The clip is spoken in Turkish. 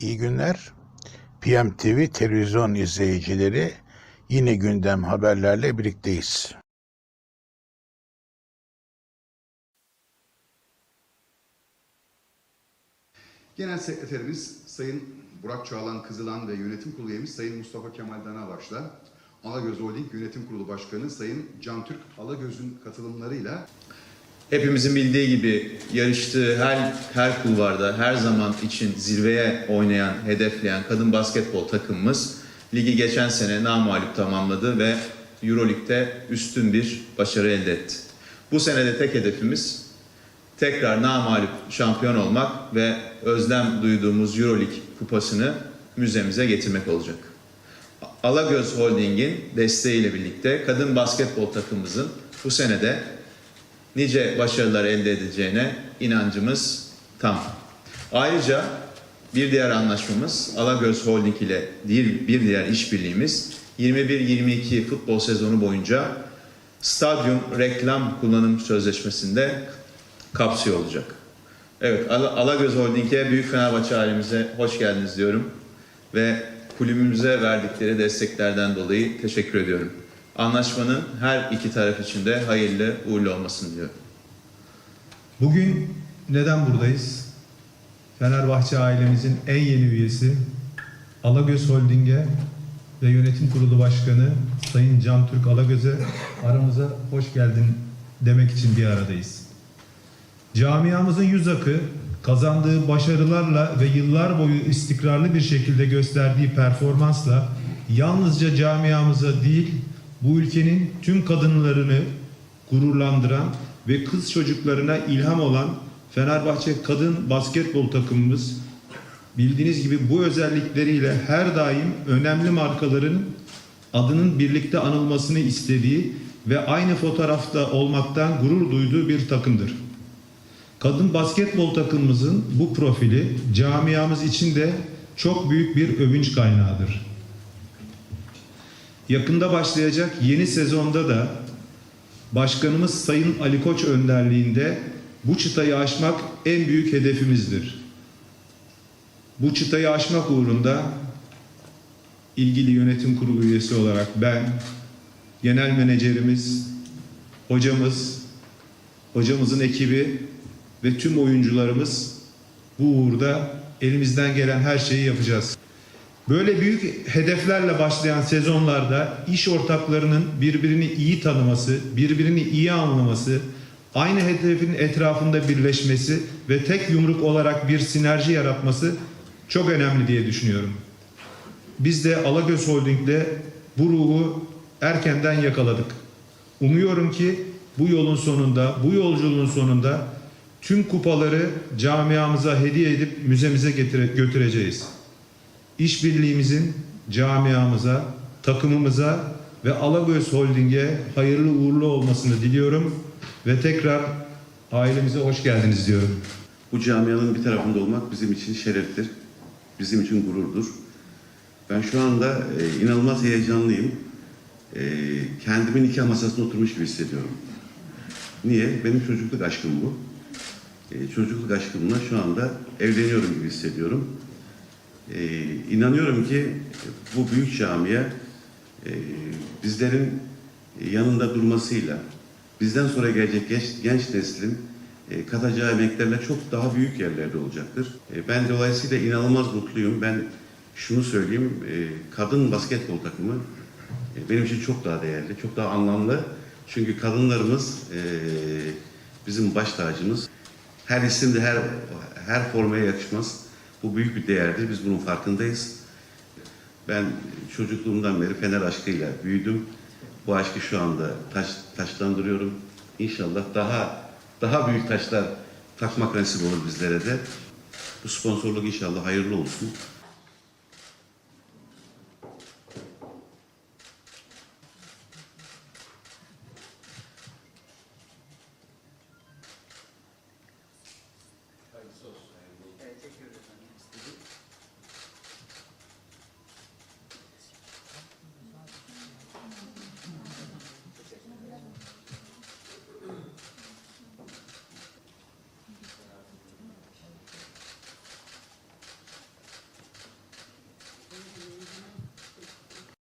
İyi günler. PMTV televizyon izleyicileri yine gündem haberlerle birlikteyiz. Genel Sekreterimiz Sayın Burak Çağlan Kızılan ve Yönetim Kurulu üyemiz Sayın Mustafa Kemal Danabaş'la Alagöz Holding Yönetim Kurulu Başkanı Sayın Can Türk Alagöz'ün katılımlarıyla Hepimizin bildiği gibi yarıştığı her her kulvarda her zaman için zirveye oynayan, hedefleyen kadın basketbol takımımız ligi geçen sene namağlup tamamladı ve EuroLeague'de üstün bir başarı elde etti. Bu sene de tek hedefimiz tekrar namağlup şampiyon olmak ve özlem duyduğumuz EuroLeague kupasını müzemize getirmek olacak. Alagöz Holding'in desteğiyle birlikte kadın basketbol takımımızın bu senede nice başarılar elde edeceğine inancımız tam. Ayrıca bir diğer anlaşmamız Alagöz Holding ile değil bir diğer işbirliğimiz 21-22 futbol sezonu boyunca stadyum reklam kullanım sözleşmesinde kapsıyor olacak. Evet Al- Alagöz Holding'e Büyük Fenerbahçe ailemize hoş geldiniz diyorum ve kulübümüze verdikleri desteklerden dolayı teşekkür ediyorum. Anlaşmanın her iki taraf için de hayırlı uğurlu olmasını diliyorum. Bugün neden buradayız? Fenerbahçe ailemizin en yeni üyesi Alagöz Holding'e ve yönetim kurulu başkanı Sayın Can Türk Alagöz'e aramıza hoş geldin demek için bir aradayız. Camiamızın yüz akı kazandığı başarılarla ve yıllar boyu istikrarlı bir şekilde gösterdiği performansla yalnızca camiamıza değil bu ülkenin tüm kadınlarını gururlandıran ve kız çocuklarına ilham olan Fenerbahçe kadın basketbol takımımız bildiğiniz gibi bu özellikleriyle her daim önemli markaların adının birlikte anılmasını istediği ve aynı fotoğrafta olmaktan gurur duyduğu bir takımdır. Kadın basketbol takımımızın bu profili camiamız için de çok büyük bir övünç kaynağıdır. Yakında başlayacak yeni sezonda da Başkanımız Sayın Ali Koç önderliğinde bu çıtayı aşmak en büyük hedefimizdir. Bu çıtayı aşmak uğrunda ilgili yönetim kurulu üyesi olarak ben, genel menajerimiz, hocamız, hocamızın ekibi ve tüm oyuncularımız bu uğurda elimizden gelen her şeyi yapacağız. Böyle büyük hedeflerle başlayan sezonlarda iş ortaklarının birbirini iyi tanıması, birbirini iyi anlaması, aynı hedefin etrafında birleşmesi ve tek yumruk olarak bir sinerji yaratması çok önemli diye düşünüyorum. Biz de Alagöz Holding'de bu ruhu erkenden yakaladık. Umuyorum ki bu yolun sonunda, bu yolculuğun sonunda tüm kupaları camiamıza hediye edip müzemize getire, götüreceğiz. İşbirliğimizin camiamıza, takımımıza ve Alagöz Holding'e hayırlı uğurlu olmasını diliyorum ve tekrar ailemize hoş geldiniz diyorum. Bu camianın bir tarafında olmak bizim için şereftir. Bizim için gururdur. Ben şu anda e, inanılmaz heyecanlıyım. E, kendimi nikah masasına oturmuş gibi hissediyorum. Niye? Benim çocukluk aşkım bu. E, çocukluk aşkımla şu anda evleniyorum gibi hissediyorum. E, inanıyorum ki bu büyük camiye e, bizlerin yanında durmasıyla, bizden sonra gelecek genç, genç neslin e, katacağı emeklerle çok daha büyük yerlerde olacaktır. E, ben dolayısıyla inanılmaz mutluyum. Ben şunu söyleyeyim, e, kadın basketbol takımı e, benim için çok daha değerli, çok daha anlamlı. Çünkü kadınlarımız e, bizim baş tacımız. Her isim de her, her formaya yakışmaz. Bu büyük bir değerdir, biz bunun farkındayız. Ben çocukluğumdan beri Fener aşkıyla büyüdüm. Bu aşkı şu anda taş, taşlandırıyorum. İnşallah daha daha büyük taşlar takmak nasip olur bizlere de. Bu sponsorluk inşallah hayırlı olsun.